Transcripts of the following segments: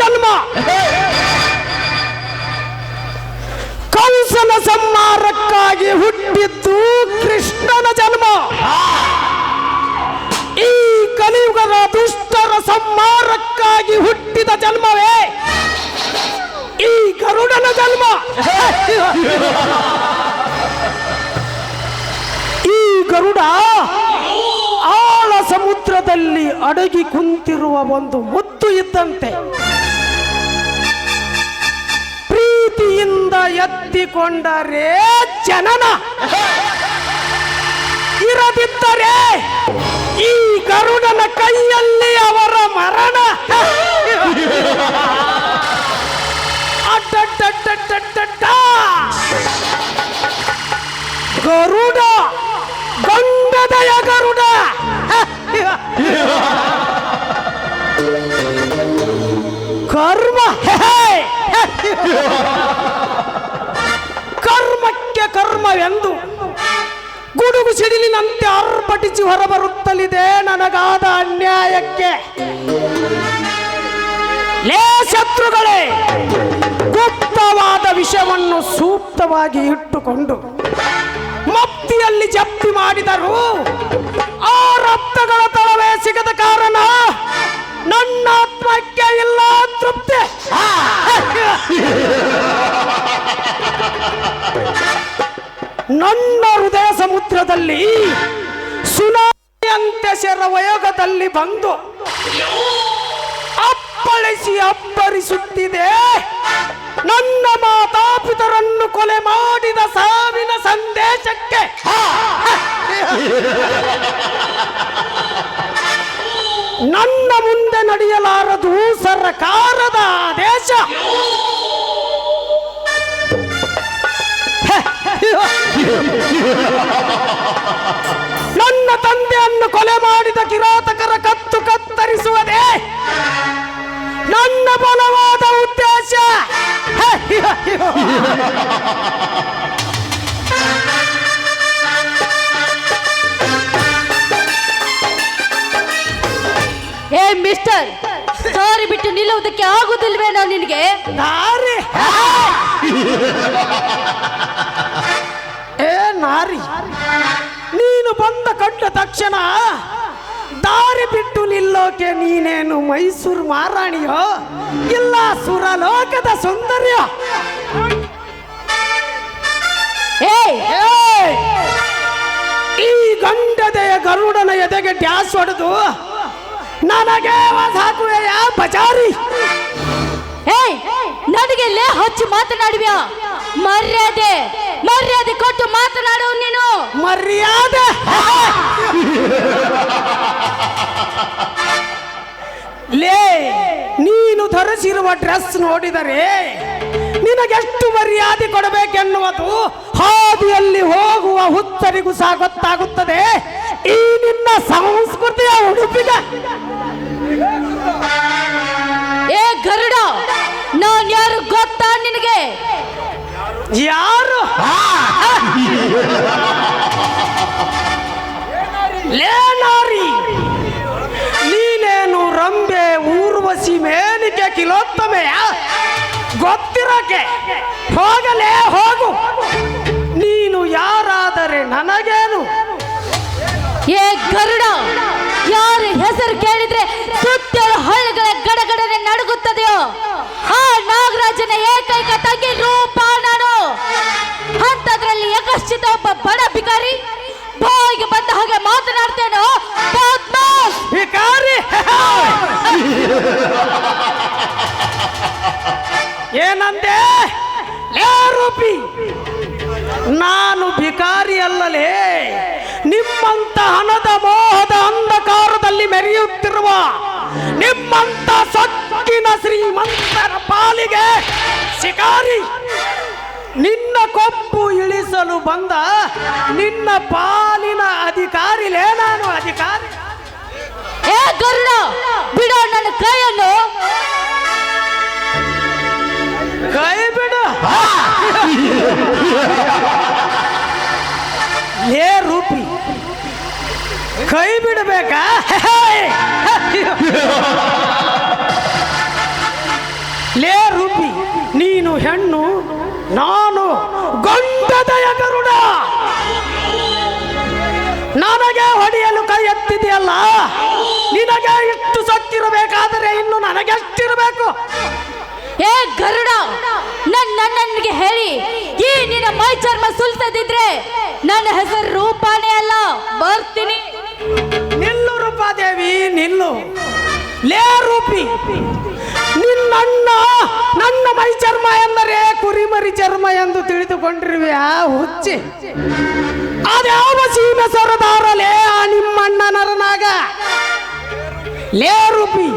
ಜನ್ಮ. ಕಂಸನ ಸಂಹಾರಕ್ಕಾಗಿ ಹುಟ್ಟಿದ್ದು ಕೃಷ್ಣನ ಜನ್ಮ. ಈ ಕಲಿಯುಗದ ದುಷ್ಟರ ಸಂಹಾರಕ್ಕಾಗಿ ಹುಟ್ಟಿದ ಜನ್ಮವೇ ಈ ಗರುಡನ ಜನ್ಮ. ಈ ಗರುಡ ಆಳ ಸಮುದ್ರದಲ್ಲಿ ಅಡಗಿ ಕುಂತಿರುವ ಒಂದು ಮುತ್ತು ಇದ್ದಂತೆ. ಪ್ರೀತಿಯಿಂದ ಎತ್ತಿಕೊಂಡರೆ ಜನನ. ಇರದಿದ್ದರೆ ಈ ಗರುಡನ ಕೈಯಲ್ಲಿ ಅವರ ಮರಣ. ಗರುಡ ಗಂಡದಯ ಗರುಡ. ಕರ್ಮ. ಕರ್ಮವೆಂದು ಗುಡುಗು ಸಿಡಿಲಿನಂತೆ ಅರ್ಪಟಿಸಿ ಹೊರಬರುತ್ತಲಿದೆ ನನಗಾದ ಅನ್ಯಾಯಕ್ಕೆ. ಲೇ ಶತ್ರುಗಳೇ, ಗುಪ್ತವಾದ ವಿಷಯವನ್ನು ಸೂಕ್ತವಾಗಿ ಇಟ್ಟುಕೊಂಡು ಮಪ್ತಿಯಲ್ಲಿ ಜಪ್ತಿ ಮಾಡಿದರು ಆ ರಕ್ತಗಳ ತಳವೇ ಸಿಗದ ಕಾರಣ ನನ್ನ ಆತ್ಮಕ್ಕೆ ಇಲ್ಲ ತೃಪ್ತಿ. ನನ್ನ ಹೃದಯ ಸಮುದ್ರದಲ್ಲಿ ಸುನಾಮಿಯಂತೆ ಶರವಯೋಗದಲ್ಲಿ ಬಂದು ಅಪ್ಪಳಿಸಿ ಅಪ್ಪರಿಸುತ್ತಿದೆ ನನ್ನ ಮಾತಾಪಿತರನ್ನು ಕೊಲೆ ಮಾಡಿದ ಸಾವಿನ ಸಂದೇಶಕ್ಕೆ. ನನ್ನ ಮುಂದೆ ನಡೆಯಲಾರದು ಸರ್ಕಾರದ ಆದೇಶ. ನನ್ನ ತಂದೆಯನ್ನು ಕೊಲೆ ಮಾಡಿದ ಕಿರಾತಕರ ಕತ್ತು ಕತ್ತರಿಸುವುದೇ ನನ್ನ ಬಲವಾದ ಉದ್ದೇಶ. ಏ ಮಿಸ್ಟರ್ ಸಾರಿ ಬಿಟ್ಟು ನಿಲ್ಲುವುದಕ್ಕೆ ಆಗುದಿಲ್ವೇನೋ ನಿನಗೆ? ನೀನು ಬಂದ ಕಂಡ ತಕ್ಷಣ ದಾರಿ ಬಿಟ್ಟು ನಿಲ್ಲೋಕೆ ನೀನೇನು ಮೈಸೂರು ಮಾರಾಣಿಯೋ ಇಲ್ಲ ಸುರಲೋಕದ ಸೌಂದರ್ಯ! ಈ ಗಂಡದೆಯ ಗರುಡನ ಎದೆಗೆ ಡ್ಯಾಸ್ ಹೊಡೆದು ನನಗೆ ಸಾಕುವೆಯ ಬಜಾರಿ ನನಗೆ ಲೇ ಹಚ್ಚಿ ಮಾತನಾಡುವ ಮರ್ಯಾದೆ! ಮರ್ಯಾದೆ ಕೊಟ್ಟು ಮಾತನಾಡು ನೀನು. ಮರ್ಯಾದೆ? ಲೇ ನೀನು ಧರಿಸಿರುವ ಡ್ರೆಸ್ ನೋಡಿದರೆ ನಿನಗೆಷ್ಟು ಮರ್ಯಾದೆ ಕೊಡಬೇಕೆನ್ನುವುದು ಹಾದಿಯಲ್ಲಿ ಹೋಗುವ ಹುತ್ತರಿಗೂ ಸಹ ಗೊತ್ತಾಗುತ್ತದೆ. ಈ ನಿನ್ನ ಸಂಸ್ಕೃತಿಯ ಉಡುಪಿಗ. ಏ ಗರುಡ ನಾನ್ ಯಾರು ಗೊತ್ತಾ ನಿನಗೆ? ಯಾರು? ಲೇನಾರಿ ನೀನೇನು ರಂಬೆ ಊರ್ವಶಿ ಮೇಲಿಕೆ ಕಿಲೋತ್ತಮೆಯ? ಗೊತ್ತಿರಕ್ಕೆ? ಹೋಗಲೇ ಹೋಗು. ನೀನು ಯಾರಾದರೆ ನನಗೇನು? ಏ ಗರುಡ! ಏನಂದೆ? ರೂಪಿ, ನಾನು ಭಿಕಾರಿ ಅಲ್ಲಲೇ, ನಿಮ್ಮಂತ ಹಣದ ಮೋಹದ ಅಂಧಕಾರದಲ್ಲಿ ಮೆರೆಯುತ್ತಿರುವ ನಿಮ್ಮಂತ ಸೊಕ್ಕಿನ ಶ್ರೀಮಂತರ ಪಾಲಿಗೆ ಶಿಕಾರಿ, ನಿನ್ನ ಇಳಿಸಲು ಬಂದ ನಿನ್ನ ಪಾಲಿನ ಅಧಿಕಾರಿಲೇ ನಾನು ಅಧಿಕಾರಿ. ಏ ಗರುಡ, ಬಿಡೋ ನನ್ನ ಕೈಯನ್ನು ಕೈ ಲೇ ರೂಪಿ ನೀನು ಹೆಣ್ಣು, ನಾನು ಗಂಡದಯ ಗರುಡ ನನಗೆ ಹೊಡೆಯಲು ಕೈ ಎತ್ತಿದೆಯಲ್ಲ? ನಿನಗೆ ಇಷ್ಟು ಸತ್ತಿರಬೇಕಾದರೆ ಇನ್ನು ನನಗೆಷ್ಟಿರಬೇಕು? ಏ ಗರುಡ ನನ್ನ ಹೇಳಿ. ಈ ನಿನ್ನ ಮೈ ಚರ್ಮ ಸುಲ್ತದಿದ್ರೆ ನನ್ನ ಹೆಸರು ರೂಪಾನೇ ಅಲ್ಲ. ಬರ್ತೀನಿ. ನಿಲ್ಲು. ಲೇ ರೂಪಿ ನಿನ್ನಣ್ಣ ನನ್ನ ಮೈ ಚರ್ಮ ಎಂದರೆ ಕುರಿಮರಿ ಚರ್ಮ ಎಂದು ತಿಳಿದುಕೊಂಡಿರುವೆಯಾ ಹುಚ್ಚಿ. ಅದ್ಯಾವ ಸೀಮೆ ಸರದಾರಲೇ ಆ ನಿಮ್ಮಣ್ಣ ನರನಾಗ. ಲೇ ರೂಪಿ,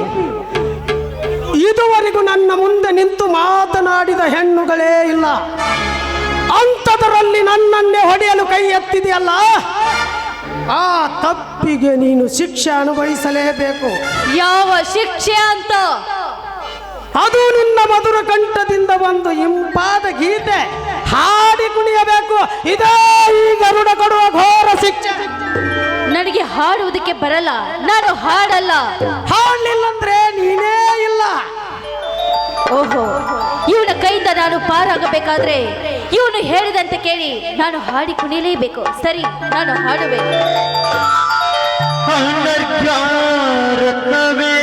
ಇದುವರೆಗೂ ನನ್ನ ಮುಂದೆ ನಿಂತು ಮಾತನಾಡಿದ ಹೆಣ್ಣುಗಳೇ ಇಲ್ಲ. ಅಂಥದರಲ್ಲಿ ನನ್ನನ್ನೇ ಹೊಡೆಯಲು ಕೈ ಎತ್ತಿದೆಯಲ್ಲ? ಆ ತಪ್ಪಿಗೆ ನೀನು ಶಿಕ್ಷೆ ಅನುಭವಿಸಲೇಬೇಕು. ಯಾವ ಶಿಕ್ಷೆ ಅಂತ? ಅದು ನಿನ್ನ ಮಧುರ ಕಂಠದಿಂದ ಒಂದು ಇಂಪಾದ ಗೀತೆ ಹಾಡಿ ಕುಣಿಯಬೇಕು. ಇದೇ ಈ ಗರುಡ ಕೊಡುವ ಘೋರ ಶಿಕ್ಷೆ. ನನಗೆ ಹಾಡುವುದಕ್ಕೆ ಬರಲ್ಲ ನಾನು ಹಾಡಲ್ಲ. ಹಾಡಲಿಲ್ಲ ಅಂದ್ರೆ ನೀನೇ ಇಲ್ಲ. ಓಹೋ. ಇವನ ಕೈಯಿಂದ ನಾನು ಪಾರಾಗಬೇಕಾದ್ರೆ ಇವನು ಹೇಳಿದಂತೆ ಕೇಳಿ ನಾನು ಹಾಡಿ ಕುಣಿಲೇಬೇಕು ಸರಿ ನಾನು ಹಾಡುವೆ. ಅನರ್ಘ್ಯಾರತ್ನವೇ.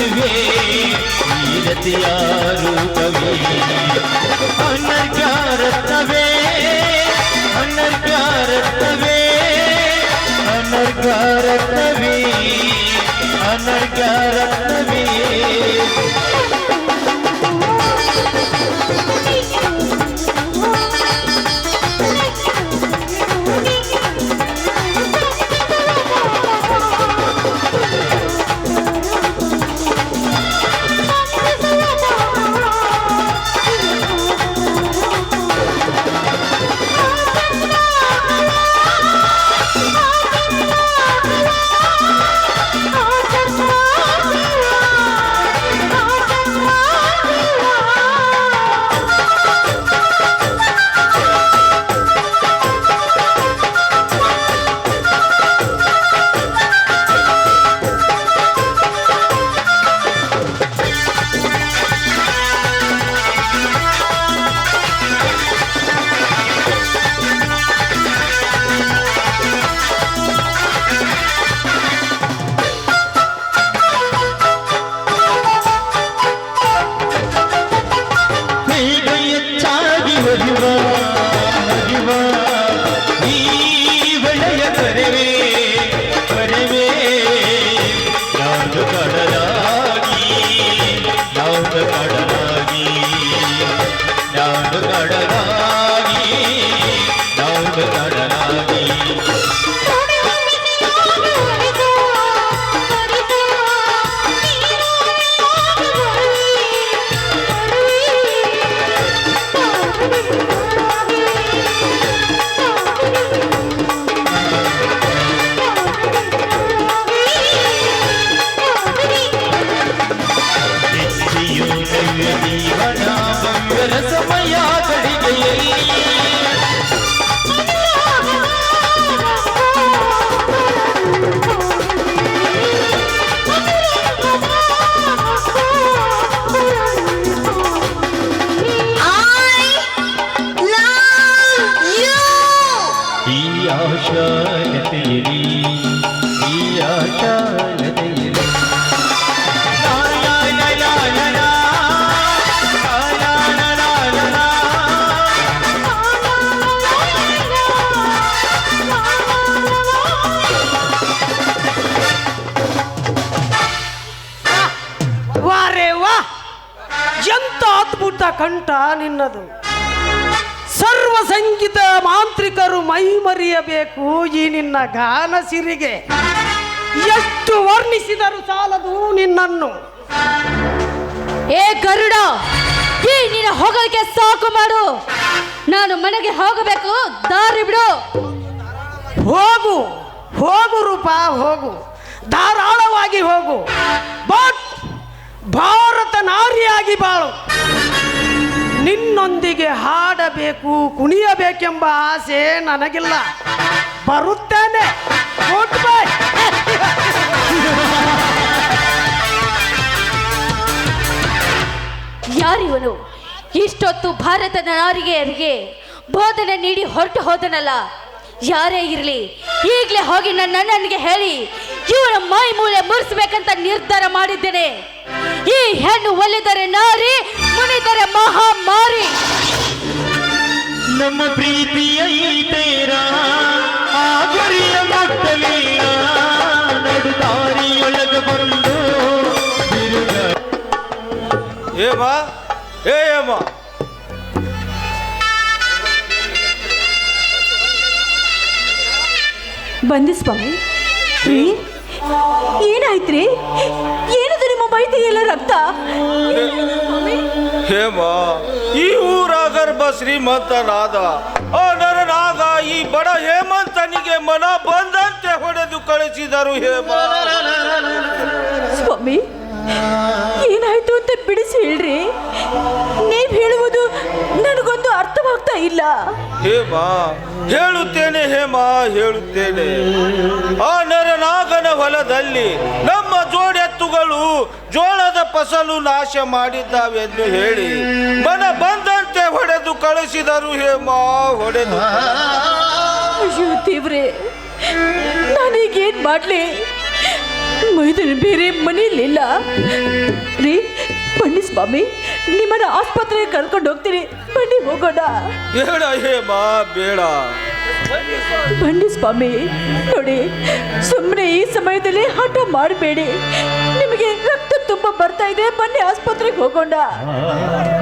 ಮಿಂಚುವೆ ರೂಪವೇ ಅನರ್ಘ್ಯಾರತ್ನವೇ ಅನರ್ಘ್ಯಾರತ್ನವೇ ಅನರ್ಘ್ಯಾರತ್ನವೇ ಅನರ್ಘ್ಯಾರತ್ನವೇ करे ನಿನ್ನದು ಸರ್ವ ಸಂಗೀತ ಮಾಂತ್ರಿಕರು ಮೈ ಮರೆಯಬೇಕು ಈ ನಿನ್ನ ಗಾನ ಸಿರಿಗೆ. ಎಷ್ಟು ವರ್ಣಿಸಿದರು ಸಾಲದು ನಿನ್ನನ್ನು. ಏ ಗರುಡ ಈ ನಿನ್ನ ಹೊಗಳಿಕೆ ಸಾಕು ಮಾಡು. ನಾನು ಮನೆಗೆ ಹೋಗಬೇಕು ದಾರಿ ಬಿಡು. ಹೋಗು ಹೋಗು ರೂಪ ಹೋಗು. ಧಾರಾಳವಾಗಿ ಹೋಗು. ಬಟ್ ಭಾರತ ನಾರಿಯಾಗಿ ಬಾಳು. ನಿನ್ನೊಂದಿಗೆ ಹಾಡಬೇಕು ಕುಣಿಯಬೇಕೆಂಬ ಆಸೆ ನನಗಿಲ್ಲ. ಬರುತ್ತೇನೆ. ಯಾರಿವನು? ಇಷ್ಟೊತ್ತು ಭಾರತದ ನಾರಿಗೆಯರಿಗೆ ಬೋಧನೆ ನೀಡಿ ಹೊರಟು ಹೋದನಲ್ಲ. ಯಾರೇ ಇರಲಿ ಈಗಲೇ ಹೋಗಿ ನನ್ನ ನನಗೆ ಹೇಳಿ ಇವನ ಮೈ ಮೂಲೆ ಮುರಿಸ್ಬೇಕಂತ ನಿರ್ಧಾರ ಮಾಡಿದ್ದೇನೆ. ಈ ಹೆಣ್ಣು ಒಲಿದರೆ ನಾರಿ ಮುನಿದರೆ ಮಹಾಮಾರಿ ನಮ್ಮ ಪ್ರೀತಿಯ ಈ ತೇರ ಆ ಗುರಿಯ ಮುಟ್ಟಲಿಲ್ಲ. ನಡು ದಾರಿಯೊಳಗೆ ಬಂದು ತಿರುಗ ಏಮ ಏ ಏಮ ಬಂದೆ ಸ್ವಾಮಿ ಏನಾಯ್ತ್ರಿ? ಏನದು ನಿಮ್ಮ ಮೈತಿಗೆಲ್ಲ ರಕ್ತ? ಹೇಮ ಈ ಊರ ಗರ್ಭ ಶ್ರೀಮಂತನಾದ ಆ ನರನಾಗ ಈ ಬಡ ಹೇಮಂತನಿಗೆ ಮನ ಬಂದಂತೆ ಹೊಡೆದು ಕಳಿಸಿದರು ಹೇಮ. ಸ್ವಾಮಿ ಏನಾಯ್ತು ಅಂತ ಬಿಡಿಸಿ ಹೇಳ್ರಿ. ನೀವ್ ಹೇಳುವುದು ನನಗೊಂದು ಅರ್ಥವಾಗ್ತಾ ಇಲ್ಲ. ಹೇಮಾ ಹೇಳುತ್ತೇನೆ ಹೇಮಾ ಹೇಳುತ್ತೇನೆ. ಆ ನರನಾಗನ ಹೊಲದಲ್ಲಿ ನಮ್ಮ ಜೋಡೆತ್ತುಗಳು ಜೋಳದ ಫಸಲು ನಾಶ ಮಾಡಿದ್ದಾವೆಂದು ಹೇಳಿ ಮನ ಬಂದಂತೆ ಹೊಡೆದು ಕಳಿಸಿದರು ಹೇಮಾ ಹೊಡೆದು. ಅಯ್ಯೋ ದೇವ್ರೆ ನಾನೀಗೇನ್ ಮಾಡ್ಲಿ? ಮೈದನ ಬೇರೆ ಮನೆಯಲ್ಲಿಲ್ಲ ರೀ, ಬನ್ನಿ ಸ್ವಾಮಿ, ನಿಮ್ಮನ್ನ ಆಸ್ಪತ್ರೆಗೆ ಕರ್ಕೊಂಡು ಹೋಗ್ತೀನಿ. ಬನ್ನಿ ಹೋಗೋಣ. ಬೇಡ ಮಾ ಬೇಡ. ಬನ್ನಿ ಸ್ವಾಮಿ ನೋಡಿ ಸುಮ್ಮನೆ ಈ ಸಮಯದಲ್ಲಿ ಹಠ ಮಾಡಬೇಡಿ. ನಿಮಗೆ ರಕ್ತ ತುಂಬ ಬರ್ತಾ ಇದೆ ಬನ್ನಿ ಆಸ್ಪತ್ರೆಗೆ ಹೋಗೋಣ.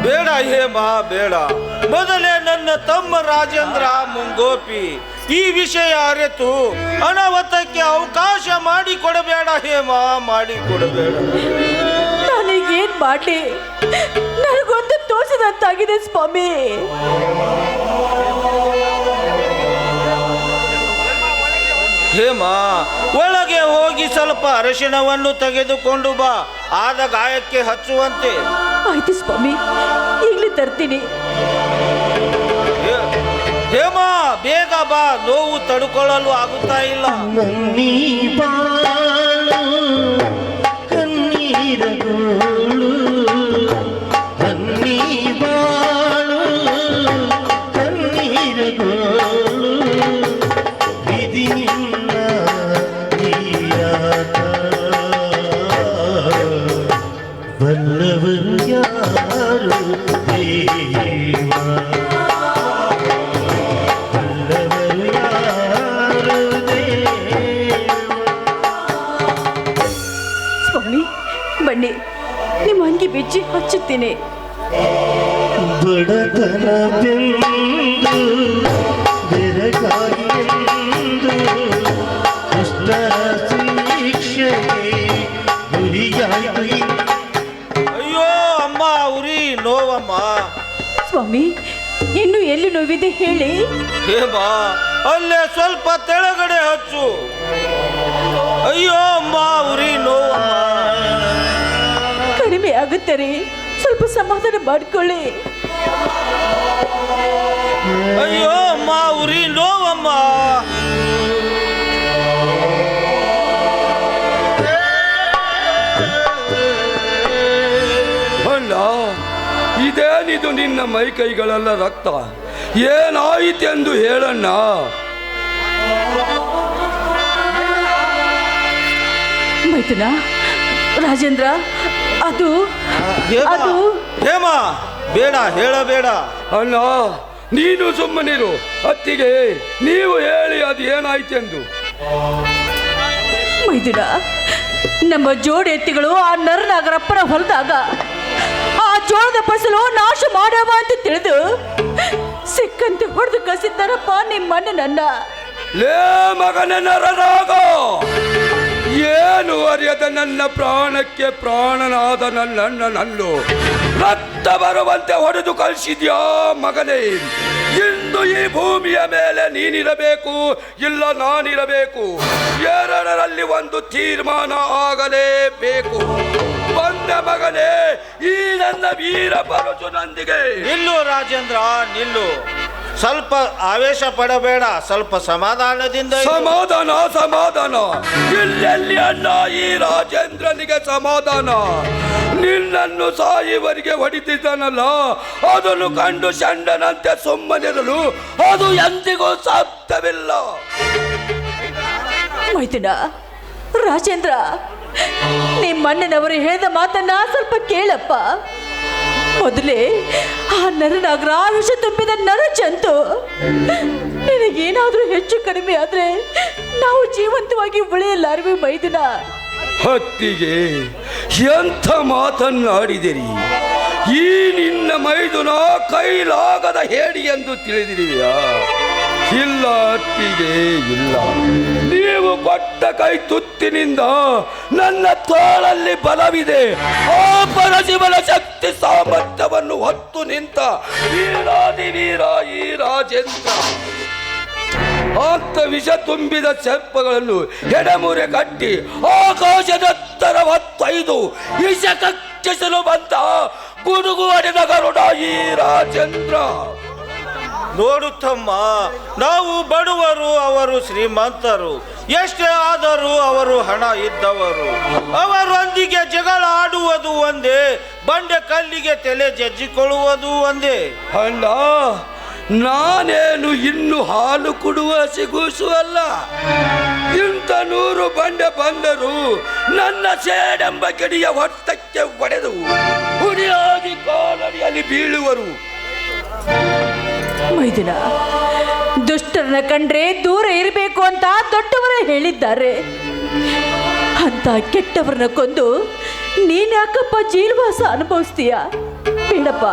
ಬೇಡ ಹೇಮಾ ಬೇಡ. ಮೊದಲೇ ನನ್ನ ತಮ್ಮ ರಾಜೇಂದ್ರ ಮುಂಗೋಪಿ. ಈ ವಿಷಯ ಅರೆತು ಅನವತಕ್ಕೆ ಅವಕಾಶ ಮಾಡಿಕೊಡಬೇಡ ಹೇಮಾ ಮಾಡಿಕೊಡಬೇಡ. ನನಗೆ ಏನ್ ಮಾಡಿ ನನಗೊಂದು ತೋರಿಸಿದಂತಾಗಿದೆ ಸ್ವಾಮಿ. ಹೇಮ ಒಳಗೆ ಹೋಗಿ ಸ್ವಲ್ಪ ಅರಶಿಣವನ್ನು ತೆಗೆದುಕೊಂಡು ಬಾ ಆದ ಗಾಯಕ್ಕೆ ಹಚ್ಚುವಂತೆ. ಆಯ್ತು ಸ್ವಾಮಿ ಈಗಲೇ ತರ್ತೀನಿ. ಹೇಮ ಬೇಗ ಬಾ ನೋವು ತಡ್ಕೊಳ್ಳಲು ಆಗುತ್ತಾ ಇಲ್ಲ. ನನ್ನೀ ಬನ್ನಿ. ನಿಮ್ಮ ಅಂಗಿ ಬಿಚ್ಚಿ ಹಚ್ಚುತ್ತೇನೆ. ಬಡತನ ಬೆಂದು ಶಿಕ್ಷೆಗೆ ಅಯ್ಯೋ ಅಮ್ಮ ಉರಿ ನೋವಮ್ಮ. ಸ್ವಾಮಿ ಇನ್ನು ಎಲ್ಲಿ ನೋವಿದೆ ಹೇಳಿ? ಹೇಮ ಅಲ್ಲೇ ಸ್ವಲ್ಪ ತೆಳಗಡೆ ಹಚ್ಚು. ಅಯ್ಯೋ ಅಮ್ಮ ಉರಿ ನೋವಮ್ಮ. ಕಡಿಮೆ ಆಗುತ್ತೆ ರೀ. ಸ್ವಲ್ಪ ಸಮಾಧಾನ ಮಾಡ್ಕೊಳ್ಳಿ. ಅಯ್ಯೋ ಅಮ್ಮ ಉರಿ ನೋವಮ್ಮ ಅಲ್ಲ ಇದೇನಿದು ನಿನ್ನ ಮೈ ಕೈಗಳೆಲ್ಲ ರಕ್ತ? ಏನಾಯಿತೆಂದು ಹೇಳಣ್ಣ. ಮೈತನ ರಾಜೇಂದ್ರ ಅದು? ಹೇಮ ಅದು? ಹೇಮ ಬೇಡ ಹೇಳಬೇಡ ಅಲ್ಲ ನೀನು ಸುಮ್ಮನಿರು. ಅತ್ತಿಗೆ ನೀವು ಹೇಳಿ ಅದು ಏನಾಯ್ತೆಂದು. ಮೈದಿನ ನಮ್ಮ ಜೋಡಿ ಎತ್ತಿಗಳು ಆ ನರನಾಗರಪ್ಪನ ಹೊಲದಾಗ ಆ ಜೋಳದ ಫಸಲು ನಾಶ ಮಾಡವ ಅಂತ ತಿಳಿದು ಸಿಕ್ಕಂತೆ ಹೊಡೆದು ಕಸಿದ್ದಾರಪ್ಪ ನಿಮ್ಮ ನನ್ನ. ಲೇ ಮಗನ ನರನಾಗ! ಏನು ಅರಿಯದ ನನ್ನ ಪ್ರಾಣಕ್ಕೆ ಪ್ರಾಣನಾದ ನನ್ನ ನಲ್ಲು ರಕ್ತ ಬರುವಂತೆ ಹೊಡೆದು ಕಳಿಸಿದ್ಯಾ ಮಗನೇ? ಇಂದು ಈ ಭೂಮಿಯ ಮೇಲೆ ನೀನಿರಬೇಕು, ಇಲ್ಲ ನಾನಿರಬೇಕು. ಎರಡರಲ್ಲಿ ಒಂದು ತೀರ್ಮಾನ ಆಗಲೇಬೇಕು. ಬಂದ ಮಗನೇ, ಈ ನನ್ನ ವೀರ ಪರಶುನೊಂದಿಗೆ. ನಿಲ್ಲು ರಾಜೇಂದ್ರ, ನಿಲ್ಲು. ಸ್ವಲ್ಪ ಆವೇಶ ಪಡಬೇಡ ಸ್ವಲ್ಪ ಸಮಾಧಾನದಿಂದ ಸಮಾಧಾನ ಸಮಾಧಾನ. ಇಲ್ಲೆಲ್ಲಿ ಅಣ್ಣ ಈ ರಾಜೇಂದ್ರನಿಗೆ ಸಮಾಧಾನ? ನಿನ್ನನ್ನು ಸಾಯಿವರಿಗೆ ಹೊಡಿತಿದ್ದಾನಲ್ಲ ಅದನ್ನು ಕಂಡು ಚಂಡನಂತೆ ಸುಮ್ಮನಿರಲು ಅದು ಎಂದಿಗೂ ಸಾಧ್ಯವಿಲ್ಲ. ಮೈತಿನ ರಾಜೇಂದ್ರ ನಿಮ್ಮಣ್ಣನವರು ಹೇಳಿದ ಮಾತನ್ನ ಸ್ವಲ್ಪ ಕೇಳಪ್ಪ. ಮೊದಲೇ ಆ ನರನಾಗ್ರ ವಿಷ ತುಂಬಿದ ನರ ಜಂತು ನಿನಗೇನಾದ್ರೂ ಹೆಚ್ಚು ಕಡಿಮೆ ಆದ್ರೆ ನಾವು ಜೀವಂತವಾಗಿ ಉಳಿಯಲಾರ್ವಿ ಮೈದಿನ. ಹತ್ತಿಗೆ ಎಂಥ ಮಾತನ್ನಾಡಿದಿರಿ ಈ ನಿನ್ನ ಮೈದುನ ಕೈಲಾಗದ ಹೇಳಿ ಎಂದು ತಿಳಿದಿರಿಯಾ ಇಲ್ಲ ಅತ್ತಿಗೆ ಇಲ್ಲ. ನೀವು ಕೊಟ್ಟ ಕೈ ತುತ್ತಿನಿಂದ ನನ್ನ ತೋಳಲ್ಲಿ ಬಲವಿದೆ. ಆ ಪರಶಿವನ ಶಕ್ತಿ ಸಾಮರ್ಥ್ಯವನ್ನು ಹೊತ್ತು ನಿಂತ ವೀರಾದಿ ವೀರ ಈ ರಾಜೇಂದ್ರ. ವಿಷ ತುಂಬಿದ ಸರ್ಪಗಳನ್ನು ಎಡಮುರೆ ಕಟ್ಟಿ ಆಕಾಶದತ್ತರ ಹೊತ್ತೈದು ವಿಷ ಕಚ್ಚಿಸಲು ಬಂದ ಗುಡುಗು ಗರುಡ ಈ ರಾಜೇಂದ್ರ. ನೋಡು ತಮ್ಮ ನಾವು ಬಡವರು, ಅವರು ಶ್ರೀಮಂತರು. ಎಷ್ಟೇ ಆದರೂ ಅವರು ಹಣ ಇದ್ದವರು. ಅವರೊಂದಿಗೆ ಜಗಳ ಆಡುವುದು ಒಂದೇ, ಬಂಡೆ ಕಲ್ಲಿಗೆ ತಲೆ ಜಜ್ಜಿಕೊಳ್ಳುವುದು ಒಂದೇ. ಅಣ್ಣ ನಾನೇನು ಇನ್ನು ಹಾಲು ಕುಡುವ ಸಿಗೂಸು ಅಲ್ಲ? ಇಂಥ ನೂರು ಬಂಡೆ ಬಂದರು ನನ್ನ ಸೇಡೆಂಬ ಗಿಡಿಯ ಹೊಟ್ಟಕ್ಕೆ ಒಡೆದು ಹುಡಿಯಾಗಿ ಕಾಲಡಿಯಲ್ಲಿ ಬೀಳುವರು. ಮೈದುನ. ದುಷ್ಟರನ್ನ ಕಂಡ್ರೆ ದೂರ ಇರಬೇಕು ಅಂತ ದೊಡ್ಡವರೇ ಹೇಳಿದ್ದಾರೆ. ಅಂತ ಕೆಟ್ಟವ್ರನ್ನ ಕೊಂದು ನೀನ್ ಯಾಕಪ್ಪ ಜೀಲ್ವಾಸ ಅನುಭವಿಸ್ತೀಯ? ಬೇಡಪ್ಪ,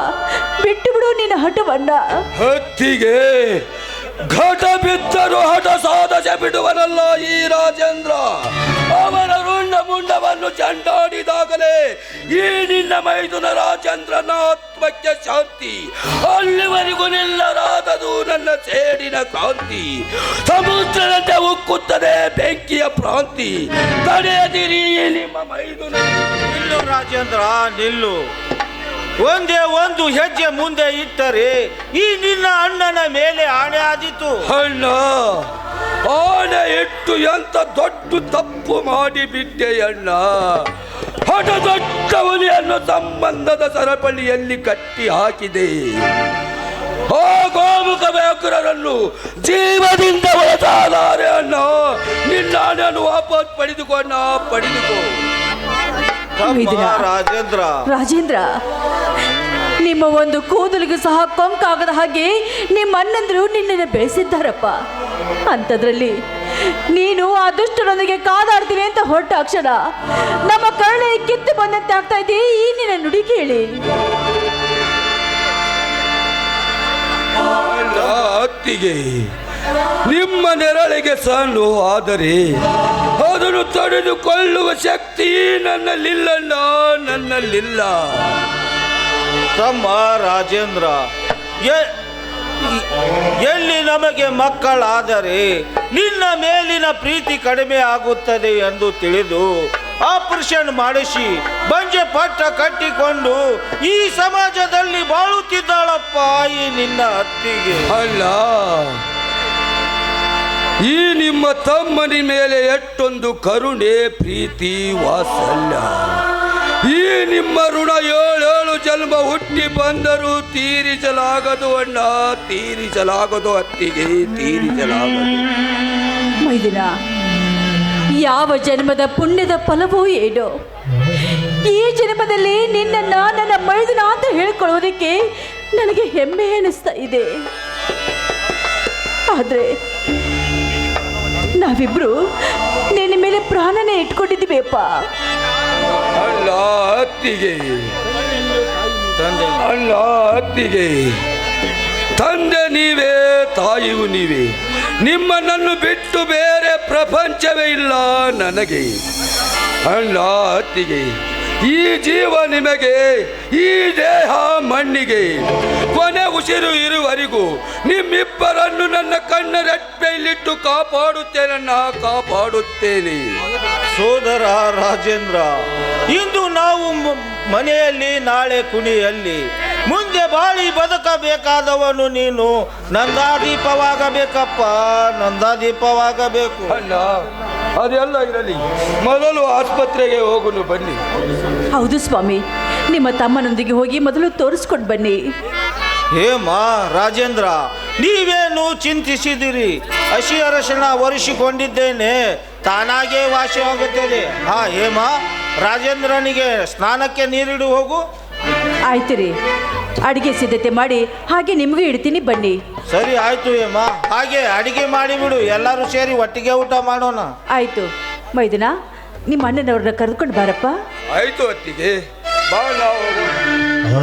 ಬಿಟ್ಟು ಬಿಡು ನಿನ್ನ ಹಠವನ್ನ. ಹತ್ತಿಗೆ ಘಟ ಬಿದ್ದರು ಹಠ ಸಾಧಸೆ ಬಿಡುವನಲ್ಲ ಈ ರಾಜೇಂದ್ರ. ಅವರ ರುಂಡ ಮುಂಡವನ್ನು ಚಂಡಾಡಿದಾಗಲೇ ಈ ನಿನ್ನ ಮೈದುನ ರಾಜೇಂದ್ರನ ಆತ್ಮಕ್ಕೆ ಶಾಂತಿ. ಅಲ್ಲಿವರೆಗೂ ನಿಲ್ಲರಾದದು ನನ್ನ ಸೇಡಿನ ಕಾಂತಿ ಸಮುದ್ರದಂತೆ ಉಕ್ಕುತ್ತದೆ ಬೆಂಕಿಯ ಪ್ರಾಂತಿ. ತಡೆಯದಿರಿ ನಿಮ್ಮ ಮೈದುನ. ನಿಲ್ಲು ರಾಜೇಂದ್ರ, ನಿಲ್ಲು. ಒಂದೇ ಒಂದು ಹೆಜ್ಜೆ ಮುಂದೆ ಇಟ್ಟರೆ ಈ ನಿನ್ನ ಅಣ್ಣನ ಮೇಲೆ ಆಣೆ ಆದಿತು. ಅಣ್ಣ ಆನೆ ಇಟ್ಟು ಎಂತ ದೊಡ್ಡ ತಪ್ಪು ಮಾಡಿಬಿಟ್ಟೆ ಅಣ್ಣ. ಹಠ ದೊಡ್ಡ ಹುಲಿಯನ್ನು ಸಂಬಂಧದ ಸರಪಳಿಯಲ್ಲಿ ಕಟ್ಟಿ ಹಾಕಿದೆ. ಓ ಗೋಮುಖ ವ್ಯಾಕುರರನ್ನು ಜೀವದಿಂದ ಬಳಸಾದಾರೆ ಅಣ್ಣ. ನಿನ್ನ ಹಣವನ್ನು ವಾಪಸ್ ಪಡೆದುಕೊಂಡ ಪಡೆದುಕೋ? ರಾಜೇಂದ್ರ. ರಾಜೇಂದ್ರ ನಿಮ್ಮ ಒಂದು ಕೂದಲಿಗೂ ಸಹ ಕೊಂಕಾಗದ ಹಾಗೆ ನಿಮ್ಮ ಅಣ್ಣಂದ್ರು ನಿನ್ನನ್ನು ಬೆಳೆಸಿದ್ದಾರಪ್ಪ. ಅಂಥದ್ರಲ್ಲಿ ನೀನು ಆ ದುಷ್ಟರೊಂದಿಗೆ ಕಾದಾಡ್ತೀನಿ ಅಂತ ಹೊರಟ ಅಕ್ಷರ. ನಮ್ಮ ಕರುಣೆ ಕಿತ್ತು ಬಂದಂತೆ ಆಗ್ತಾ ಇದೆ. ಈ ನಿನ್ನ ನುಡಿ ಕೇಳಿ. ಅತ್ತಿಗೆ ನಿಮ್ಮ ನೆರಳಿಗೆ ಸಾಲು ಆದರೆ ಅದನ್ನು ತಡೆದುಕೊಳ್ಳುವ ಶಕ್ತಿ ನನ್ನಲ್ಲಿಲ್ಲಣ್ಣ ನನ್ನಲ್ಲಿಲ್ಲ. ತಮ್ಮ ರಾಜೇಂದ್ರ ಎ- ಎಲ್ಲಿ ನಮಗೆ ಮಕ್ಕಳಾದರೆ ನಿನ್ನ ಮೇಲಿನ ಪ್ರೀತಿ ಕಡಿಮೆ ಆಗುತ್ತದೆ ಎಂದು ತಿಳಿದು ಆಪರೇಷನ್ ಮಾಡಿಸಿ ಬಂಜೆ ಪಟ್ಟ ಕಟ್ಟಿಕೊಂಡು ಈ ಸಮಾಜದಲ್ಲಿ ಬಾಳುತ್ತಿದ್ದಾಳಪ್ಪ ಈ ನಿನ್ನ ಅತ್ತಿಗೆ. ಅಲ್ಲ ನಿಮ್ಮ ತಮ್ಮನ ಮೇಲೆ ಎಷ್ಟೊಂದು ಕರುಣೆ, ಪ್ರೀತಿ, ವಾತ್ಸಲ್ಯ. ಈ ನಿಮ್ಮ ಋಣ ಏಳೇಳು ಜನ್ಮ ಹುಟ್ಟಿ ಬಂದರೂ ತೀರಿಸಲಾಗದು ಅಣ್ಣ, ತೀರಿಸಲಾಗದು ಅತ್ತಿಗೆ, ತೀರಿಸಲಾಗದು. ಮೈದಿನ, ಯಾವ ಜನ್ಮದ ಪುಣ್ಯದ ಫಲವೂ ಏನು ಈ ಜನ್ಮದಲ್ಲಿ ನಿನ್ನನ್ನ ನನ್ನ ಮೈದಿನ ಅಂತ ಹೇಳ್ಕೊಳ್ಳೋದಕ್ಕೆ ನನಗೆ ಹೆಮ್ಮೆ ಅನಿಸ್ತಾ ಇದೆ. ಆದ್ರೆ ನಾವಿಬ್ರು ನಿನ್ನ ಮೇಲೆ ಪ್ರಾಣನೇ ಇಟ್ಕೊಂಡಿದ್ದೀವಿಪ್ಪ ಅಲ್ಲ ಅತ್ತಿಗೆ. ಅಲ್ಲ ಅತ್ತಿಗೆ. ತಂದೆ ನೀವೇ, ತಾಯಿಯು ನೀವೇ. ನಿಮ್ಮನ್ನು ಬಿಟ್ಟು ಬೇರೆ ಪ್ರಪಂಚವೇ ಇಲ್ಲ ನನಗೆ. ಅಲ್ಲ ಅತ್ತಿಗೆ. ಈ ಜೀವ ನಿಮಗೆ, ಈ ದೇಹ ಮಣ್ಣಿಗೆ, ಕೊನೆ ಉಸಿರು ಇರುವರೆಗೂ ನಿಮ್ಮಿಬ್ಬರನ್ನು ನನ್ನ ಕಣ್ಣ ರೆಪ್ಪೆಯಲ್ಲಿಟ್ಟು ಕಾಪಾಡುತ್ತೇನೆ ಕಾಪಾಡುತ್ತೇನೆ. ಸೋದರ ರಾಜೇಂದ್ರ, ಇಂದು ನಾವು ಮನೆಯಲ್ಲಿ, ನಾಳೆ ಕುಣಿಯಲ್ಲಿ ಮುಂದೆ ಬಾಳಿ ಬದುಕಬೇಕಾದವನು ನೀನು. ನಂದಾದೀಪವಾಗಬೇಕಪ್ಪ ನಂದಾದೀಪವಾಗಬೇಕು. ಅಲ್ಲ ಅದೆಲ್ಲ ಇರಲಿ. ಮೊದಲು ಆಸ್ಪತ್ರೆಗೆ ಹೋಗಲು ಬನ್ನಿ. ಹೌದು ಸ್ವಾಮಿ ನಿಮ್ಮ ತಮ್ಮನೊಂದಿಗೆ ಹೋಗಿ ಮೊದಲು ತೋರಿಸ್ಕೊಂಡು ಬನ್ನಿ. ಹೇಮ ರಾಜೇಂದ್ರ ನೀವೇನು ಚಿಂತಿಸಿದಿರಿ? ಹಸಿ ಅರಶಿನ ಒರೆಸಿಕೊಂಡಿದ್ದೇನೆ. ತಾನಾಗೇ ವಾಸಿಯಾಗುತ್ತದೆ. ಹಾ ಹೇಮ ರಾಜೇಂದ್ರನಿಗೆ ಸ್ನಾನಕ್ಕೆ ನೀರಿಡು ಹೋಗು. ಆಯ್ತು ರೀ ಅಡಿಗೆ ಸಿದ್ಧತೆ ಮಾಡಿ ಹಾಗೆ ನಿಮಗೂ ಇಡ್ತೀನಿ ಬನ್ನಿ. ಸರಿ ಆಯ್ತು ಏಮ್ಮ ಹಾಗೆ ಅಡಿಗೆ ಮಾಡಿಬಿಡು ಎಲ್ಲರೂ ಸೇರಿ ಒಟ್ಟಿಗೆ ಊಟ ಮಾಡೋಣ. ಆಯ್ತು. ಮೈದನ ನಿಮ್ಮ ಅಣ್ಣನವ್ರನ್ನ ಕರೆದುಕೊಂಡು ಬಾರಪ್ಪ. ಆಯ್ತು ಅತ್ತಿಗೆ. ಬಾ ನಾವು ಆ